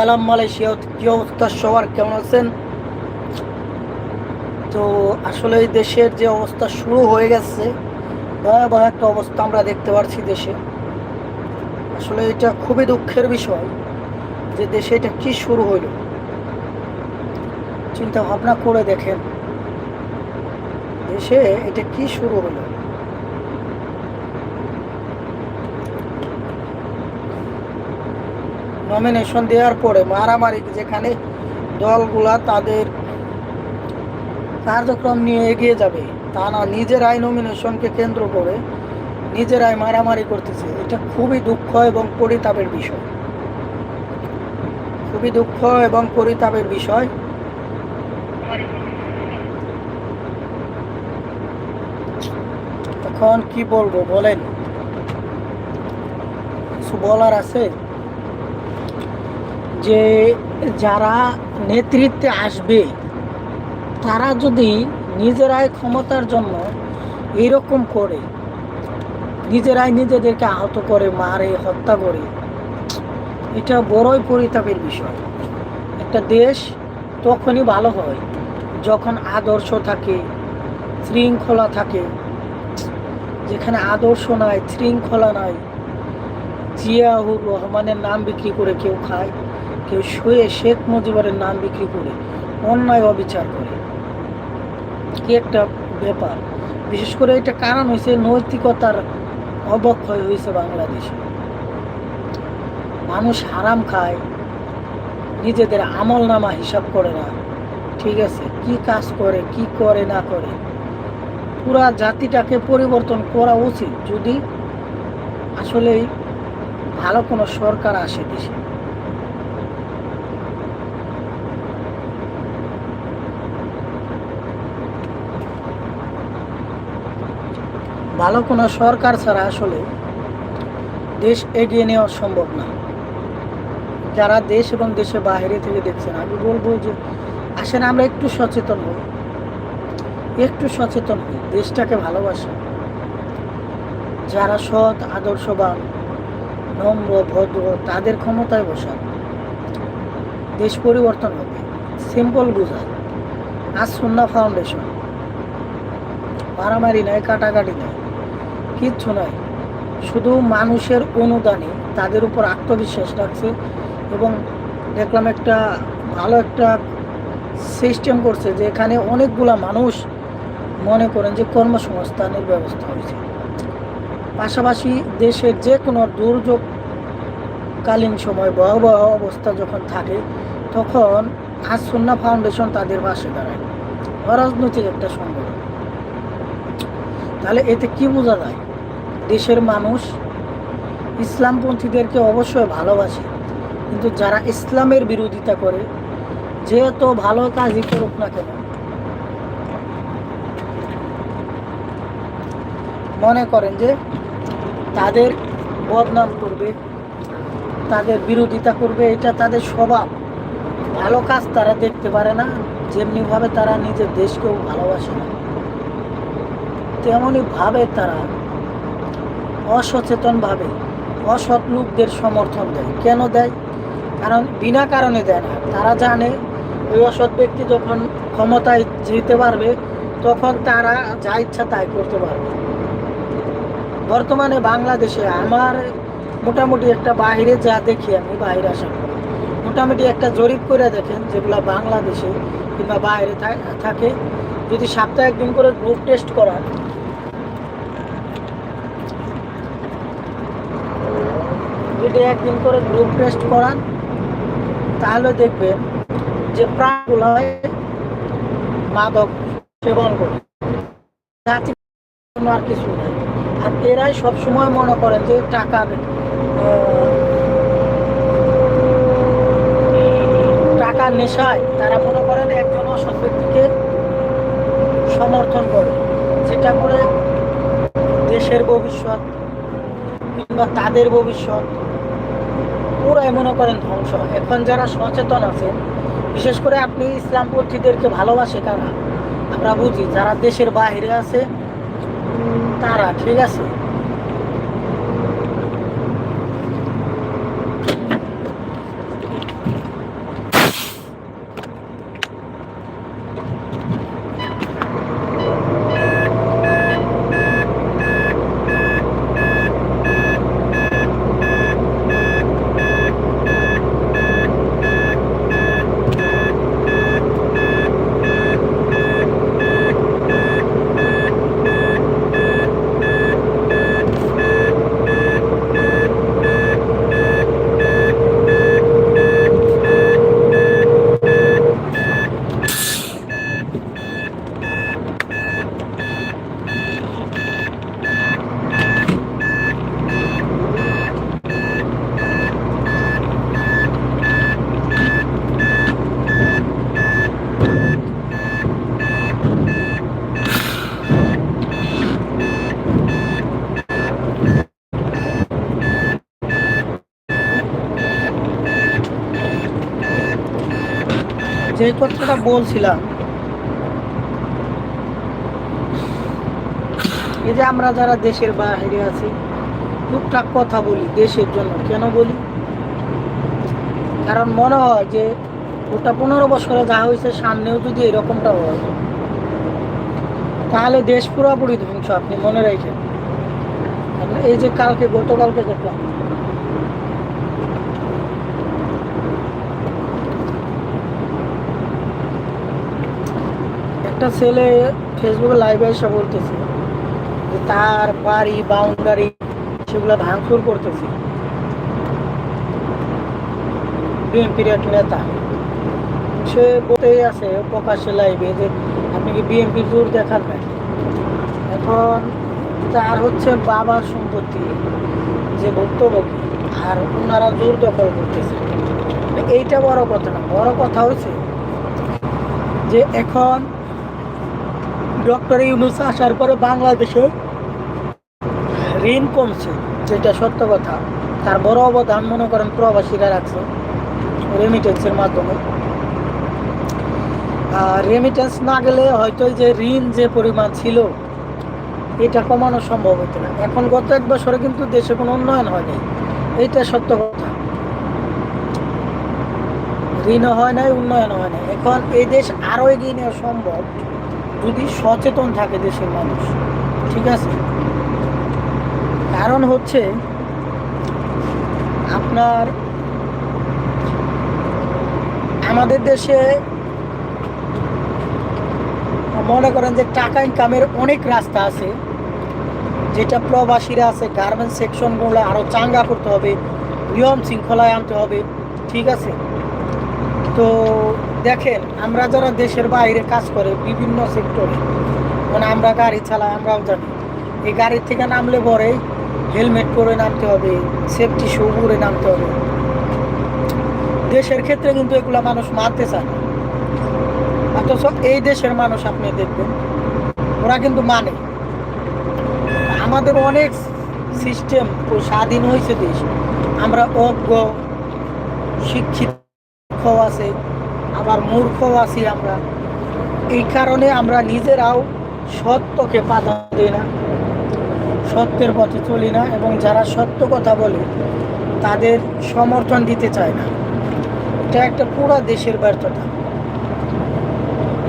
সালাম মালয়েশিয়া কি অবস্থা? সবার কেমন আছেন? তো আসলে দেশের যে অবস্থা শুরু হয়ে গেছে, ভয়াবহ একটা অবস্থা আমরা দেখতে পাচ্ছি দেশে। আসলে এটা খুবই দুঃখের বিষয় যে দেশে এটা কি শুরু হইল। চিন্তা ভাবনা করে দেখেন, দেশে এটা কি শুরু হলো নমিনেশন দেওয়ার পরে মারামারি যেখানে দলগুলা তাদের কার্যক্রম নিয়ে এগিয়ে যাবে, তা না, নিজেরাই নমিনেশনকে কেন্দ্র করে নিজেরাই মারামারি করতেছে। এটা খুবই দুঃখ এবং পরিতাপের বিষয়। খুবই দুঃখ এবং পরিতাপের বিষয়। এখন কি বলব বলেন? কিছু বলার আছে? যে যারা নেতৃত্বে আসবে, তারা যদি নিজেরাই ক্ষমতার জন্য এইরকম করে, নিজেরাই নিজেদেরকে আহত করে, মারে, হত্যা করে, এটা বড়ই পরিতাপের বিষয়। একটা দেশ তখনই ভালো হয় যখন আদর্শ থাকে, শৃঙ্খলা থাকে, যেখানে আদর্শ নাই, শৃঙ্খলা নাই। জিয়াউর রহমানের নাম বিক্রি করে কেউ খায়। কেউ শুয়ে শেখ মুজিবুরের নাম বিক্রি করে, অন্যায় অবিচার করে। কি একটা ব্যাপার। বিশেষ করে এটা কারণ হয়েছে নৈতিকতার অবক্ষয় হয়েছে বাংলাদেশে। মানুষ হারাম খায়, নিজেদের আমল নামা হিসাব করে না। ঠিক আছে, কি কাজ করে, কি করে, না করে। পুরা জাতিটাকে পরিবর্তন করা উচিত যদি আসলেই ভালো কোনো সরকার আসে দেশে। ভালো কোনো সরকার ছাড়া আসলে দেশ এগিয়ে নেওয়া সম্ভব না। যারা দেশ এবং দেশের বাইরে থেকে দেখছেন, আমি বলব যে, আসেন আমরা একটু সচেতন হই। একটু সচেতন হই, দেশটাকে ভালোবাসি। যারা সৎ, আদর্শবান, নম্র, ভদ্র, তাদের ক্ষমতায় বসান। দেশ পরিবর্তন হবে। সিম্পল বোঝায়, আজ সুন্না ফাউন্ডেশন। মারামারি নাই, কাটাকাটি নাই। কিচ্ছু নাই শুধু মানুষের অনুদানে তাদের উপর আত্মবিশ্বাস রাখছে এবং দেখলাম একটা ভালো একটা সিস্টেম করছে যে এখানে অনেকগুলা মানুষ মনে করেন যে কর্মসংস্থানের ব্যবস্থা হয়েছে। পাশাপাশি দেশের যে কোনো দুর্যোগকালীন সময় ভয়াবহ অবস্থা যখন থাকে, তখন আসন্না ফাউন্ডেশন তাদের পাশে দাঁড়ায়। অরাজনৈতিক একটা সংগঠন। তাহলে এতে কি বোঝা যায়? দেশের মানুষ ইসলামপন্থীদেরকে অবশ্যই ভালোবাসে। কিন্তু যারা ইসলামের বিরোধিতা করে যেহেতু ভালো কাজই করুক না কেন? মনে করেন যে তাদের বদনাম করবে, তাদের বিরোধিতা করবে, এটা তাদের স্বভাব। ভালো কাজ তারা দেখতে পারে না, যেমনিভাবে তারা নিজের দেশকেও ভালোবাসে না। তেমনই ভাবে তারা অসচেতনভাবে অসৎ লোকদের সমর্থন দেয়। কেন দেয়? কারণ বিনা কারণে দেয় না। তারা জানে ওই অসৎ ব্যক্তি যখন ক্ষমতায় যেতে পারবে, তখন তারা যা ইচ্ছা তাই করতে পারবে। বর্তমানে বাংলাদেশে আমার মোটামুটি একটা বাইরে যা দেখি আমি বাইরে আসার পরে, মোটামুটি একটা জরিপ করে দেখেন যেগুলো বাংলাদেশে কিংবা বাইরে থাকে। যদি সপ্তাহে একদিন করে গ্রুপ টেস্ট করান যদি একদিন করে গ্রুপ টেস্ট করান, তাহলে দেখবেন যে প্রাণগুলো মাদক সেবন করে। আর কিছু নেই। আর এরাই সবসময় মনে করেন যে টাকার টাকার নেশায় তারা মনে করেন একজন অসৎ ব্যক্তিকে সমর্থন করে। যেটা করে দেশের ভবিষ্যৎ কিংবা তাদের ভবিষ্যৎ। পুরাই মনে করেন ধ্বংস। এখন যারা সচেতন আছেন, বিশেষ করে আপনি ইসলামপন্থীদেরকে ভালোবাসে কারা? আমরা বুঝি, যারা দেশের বাইরে আছে তারা, ঠিক আছে? যে কথাটা বলছিলাম, এই যে আমরা যারা দেশের বাইরে আছি, টুকটাক কথা বলি দেশের জন্য, কেন বলি? কারণ মনে হয় যে ওটা পনেরো বছরে যা হয়েছে, সামনেও যদি এরকমটা হয়, তাহলে দেশ পুরোপুরি ধ্বংস, আপনি মনে রাখেন। এই যে কালকে, গতকালকে দেখলাম একটা ছেলে ফেসবুকে লাইভে এসে বলতেছে যে তার বাড়ি বাউন্ডারি সেগুলো ভাঙচুর করতেছে। বিএনপির এক নেতা। সে বলতেই আছে প্রকাশ্যে লাইভে যে আপনি কি বিএনপির জোর দেখান এখন তার হচ্ছে বাবার সম্পত্তি যে ভুক্তভোগী, আর ওনারা জোর দখল করতেছে। এইটা বড় কথা না, বড় কথা হচ্ছে যে এখন ডক্টর ইউনুস আসার পরে বাংলাদেশে ঋণ কমছে, যেটা সত্য কথা। তার বড় অবদান মনে করেন প্রবাসীরা রাখছে রেমিটেন্সের মাধ্যমে। আর রেমিটেন্স না গেলে হয়তো যে ঋণ যে পরিমাণ ছিল, এটা কমানো সম্ভব হতো না। এখন গত এক বছরে কিন্তু দেশে কোনো উন্নয়ন হয়নি। এইটা সত্য কথা। ঋণও হয় নাই উন্নয়ন হয় নাই। এখন এই দেশ আরও এগিয়ে নেওয়া সম্ভব। যদি সচেতন থাকে দেশের মানুষ, ঠিক আছে? কারণ হচ্ছে, আপনার, আমাদের দেশে মনে করেন যে টাকা ইনকামের অনেক রাস্তা আছে, যেটা প্রবাসীরা আছে গার্মেন্টস সেকশনগুলো আরও চাঙ্গা করতে হবে, নিয়ম শৃঙ্খলায় আনতে হবে, ঠিক আছে? তো দেখেন, আমরা যারা দেশের বাইরে কাজ করে বিভিন্ন সেক্টরে মানে আমরা গাড়ি চালাই, আমরাও জানি। এই গাড়ির থেকে নামলে পরে হেলমেট পরে নামতে হবে সেফটি শু পরে নামতে হবে। দেশের ক্ষেত্রে কিন্তু এগুলা মানুষ মানতে চায় অথচ এই দেশের মানুষ আপনি দেখবেন, ওরা কিন্তু মানে। আমাদের অনেক সিস্টেম স্বাধীন হয়েছে দেশ। আমরা অজ্ঞ, শিক্ষিত আছে আবার মূর্খও আছি আমরা। এই কারণে আমরা নিজেরাও সত্যকে পাতা দিই না, সত্যের পথে চলি না এবং যারা সত্য কথা বলে, তাদের সমর্থন দিতে চায় না। এটা একটা পুরা দেশের ব্যর্থতা।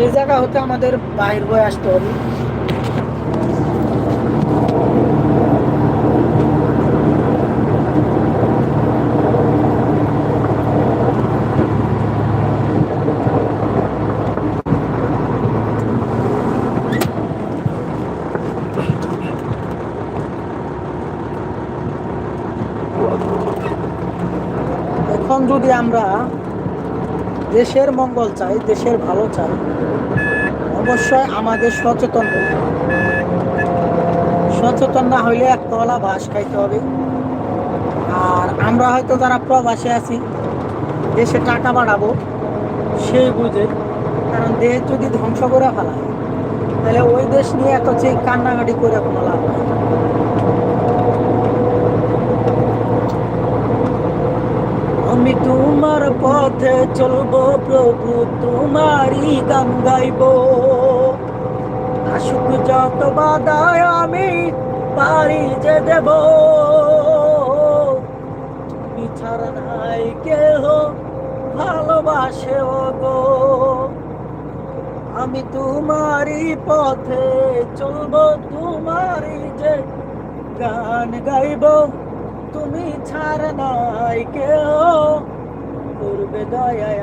এই জায়গা হতে আমাদের বাহির হয়ে আসতে হবে। এখন যদি আমরা দেশের মঙ্গল চাই, দেশের ভালো চাই, অবশ্যই আমাদের সচেতন সচেতন না হইলে এক তলা বাস খাইতে হবে। আর আমরা হয়তো যারা প্রবাসে আছি, দেশে টাকা বাড়াবো, সেই বুঝে, কারণ দেশ যদি ধ্বংস করে ফেলায়, তাহলে ওই দেশ নিয়ে এত চেয়ে কান্নাকাটি করে কোনো লাভ আমি তোমার পথে চলবো প্রভু, তোমারই গান গাইব। আসুক যত বাধায় আমি পারি যে দেব। বিছার নাই কেহ ভালোবাসে গো আমি তোমারই পথে চলবো, তোমারই যে গান গাইব। তুমি ছাড় নাই কেউ। করবে দয়ায়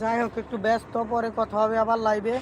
যাই হোক একটু ব্যস্ত পরে কথা হবে আবার লাইভে